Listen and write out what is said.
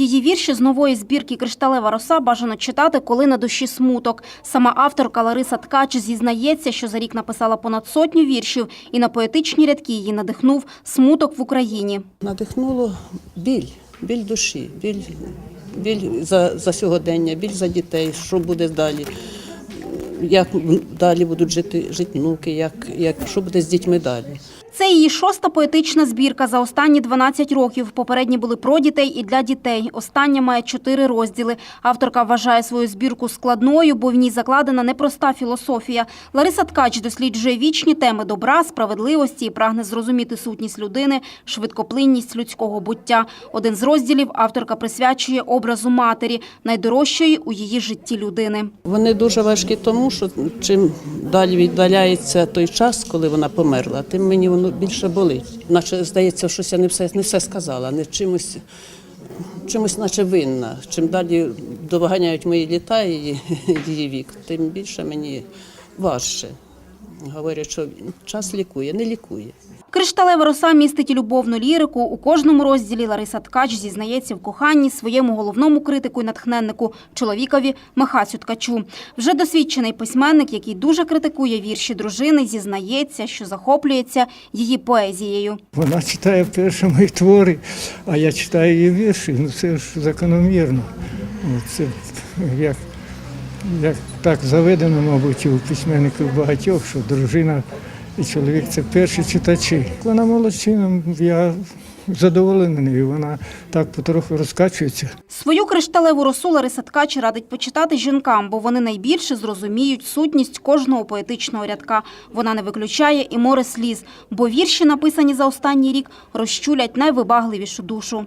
Її вірші з нової збірки Кришталева роса бажано читати, коли на душі смуток. Сама авторка Лариса Ткач зізнається, що за рік написала понад сотню віршів, і на поетичні рядки її надихнув смуток в Україні. Надихнуло біль, біль душі, біль, біль за, за сьогодення, біль за дітей, що буде далі, як далі будуть жити, жити внуки, як, як, що буде з дітьми далі. Це її шоста поетична збірка за останні 12 років. Попередні були про дітей і для дітей. Остання має чотири розділи. Авторка вважає свою збірку складною, бо в ній закладена непроста філософія. Лариса Ткач досліджує вічні теми добра, справедливості і прагне зрозуміти сутність людини, швидкоплинність людського буття. Один з розділів авторка присвячує образу матері, найдорожчої у її житті людини. Вони дуже важкі тому, що чим далі віддаляється той час, коли вона померла, тим мені воно більше болить. Наче здається, щось я не все, не все сказала, не чимось, чимось наче винна. Чим далі доваганяють мої літа і її вік, тим більше мені важче. Говорять, що час лікує, не лікує. Кришталева роса містить любовну лірику. У кожному розділі Лариса Ткач зізнається в коханні своєму головному критику і натхненнику чоловікові Михасю Ткачу. Вже досвідчений письменник, який дуже критикує вірші дружини, зізнається, що захоплюється її поезією. Вона читає перші мої твори, а я читаю її вірші. Ну це ж закономірно. Це як, як так заведено, мабуть, у письменників багатьох, що дружина і чоловік це перші читачі. Вона молодчина, я задоволений нею. Вона так потроху розкачується. Свою кришталеву росу Лариса Ткач радить почитати жінкам, бо вони найбільше зрозуміють сутність кожного поетичного рядка. Вона не виключає і море сліз, бо вірші, написані за останній рік, розчулять найвибагливішу душу.